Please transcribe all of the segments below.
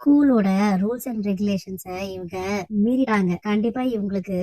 ஸ்கூலோட rules and ரெகுலேஷன்ஸை இவங்க மீறிட்டாங்க. கண்டிப்பா இவங்களுக்கு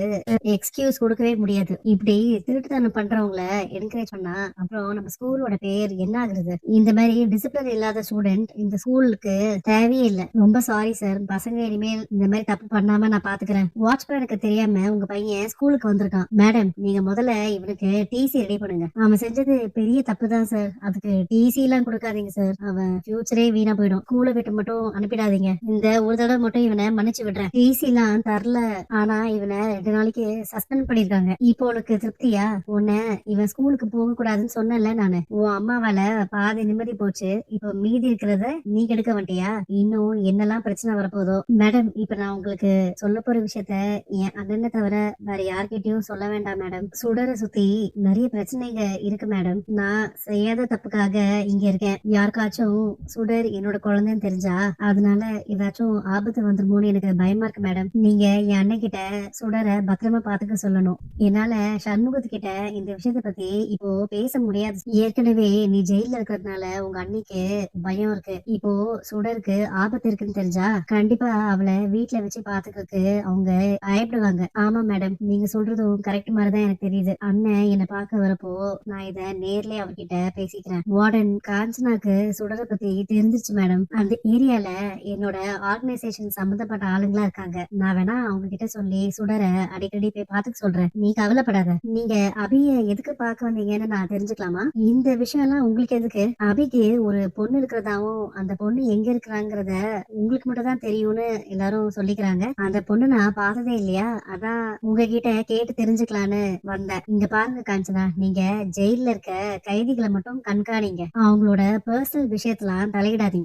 எக்ஸ்கியூஸ் கொடுக்கவே முடியாது. இப்படி திருட்டுத்தனம் பண்றவங்கள என்கரேஜ் பண்ணா அப்புறம் நம்ம ஸ்கூலோட பேர் என்ன ஆகுறது இந்த மாதிரி டிசிப்ளின் இல்லாத ஸ்டூடெண்ட் இந்த ஸ்கூலுக்கு தேவையே இல்லை. ரொம்ப சாரி சார் பசங்க இனிமேல் இந்த மாதிரி தப்பு பண்ணாம நான் பாத்துக்கிறேன். வாட்ச்மேனுக்கு தெரியாம உங்க பையன் ஸ்கூலுக்கு வந்திருக்கான். மேடம் நீங்க முதல்ல இவனுக்கு டிசி ரெடி பண்ணுங்க. அவன் செஞ்சது பெரிய தப்பு தான் சார் அதுக்கு டிசி எல்லாம் கொடுக்காதீங்க சார் அவன் ஃபியூச்சரே வீணா போயிடும். ஸ்கூலை விட்டு மட்டும் அனுப்பிடாதீங்க. இந்த ஒரு தடவை மட்டும் இவனை மன்னிச்சு விடுறேன். டிசி எல்லாம் தரல. ஆனா இவனை ரெண்டு நாளைக்கு சஸ்பெண்ட் பண்ணிருக்காங்க. இப்போ உனக்கு திருப்தியா? உன்னை இவன் ஸ்கூலுக்கு போக கூடாதுன்னு சொன்னல நானு. உன் அம்மாவால பாதி நிம்மதி போச்சு. இப்போ மீதி இருக்கிறத நீ கெடுக்க மாட்டியா? இன்னும் என்னெல்லாம் பிரச்சனை வரப்போதோ? மேடம் இப்ப நான் உங்களுக்கு சொல்ல போற விஷயத்த என் அண்ணனை தவிர வேற யார்கிட்டயும் சொல்ல வேண்டாம் மேடம். சுடரை சுத்தி நிறைய பிரச்சனைங்க இருக்கு மேடம். நான் செய்யாத தப்புக்காக இங்க இருக்கேன். யாருக்காச்சும் சுடர் என்னோட குழந்தைன்னு தெரிஞ்சா அதனால ஏதாச்சும் ஆபத்து வந்துருமோன்னு எனக்கு பயமா இருக்கு மேடம் நீங்க என் அண்ணன் கிட்ட சுடரை பத்திரமா பாத்துக்க சொல்லணும். என்னால சண்முகத்துக்கிட்ட இந்த விஷயத்த பத்தி இப்போ பேச முடியாது. ஏற்கனவே நீ ஜெயில இருக்கிறதுனால உங்க அண்ணிக்கு பயம் இருக்கு. இப்போ சுடருக்கு ஆபத்து இருக்குன்னு தெரிஞ்சா கண்டிப்பா அவளை வீட்டுல வச்சு பாத்துக்கிறதுக்கு அவங்க பயப்படுவாங்க. ஆமா மேடம் நீங்க சொல்றதும் கரெக்ட் மாதிரிதான் எனக்கு தெரியுது. அண்ணன் என்னை பார்க்க வரப்போ நான் இத நேர்லயே அவர்கிட்ட பேசிக்கிறேன். வார்டன் காஞ்சனாக்கு சுடரை பத்தி தெரிஞ்சிருச்சு மேடம் அந்த ஏரியால என்னோட ஆர்கனைசேஷன் சம்பந்தப்பட்ட ஆளுங்களா இருக்காங்க. நான் வேணா அவங்க கிட்ட சொல்லி சுடரை அடிக்கடி போய் பாத்துக்க சொல்றேன். நீ கவலைப்படாத. நீங்க அபிய எதுக்கு பாக்க வந்தீங்கன்னு நான் தெரிஞ்சுக்கலாமா? இந்த விஷயம் எல்லாம் உங்களுக்கு எதுக்கு? அபிக்கு ஒரு பொண்ணு இருக்கிறதாவும் அந்த பொண்ணு எங்க இருக்கிறாங்கிறத உங்களுக்கு மட்டும் தான் தெரியும்னு எல்லாரும் சொல்லிக்கிறாங்க. அந்த பொண்ணு நான் பார்த்ததே இல்லையா? அதான் உங்ககிட்ட கேட்டு தெரிஞ்சுக்கலான்னு வந்தேன். இங்க பாருங்க காஞ்சனா நீங்க ஜெயில்ல இருக்க கைதிகளை மட்டும் கண்காணிங்க. அவங்களோட பர்சனல் விஷயத்தெல்லாம் தலையிடாதீங்க.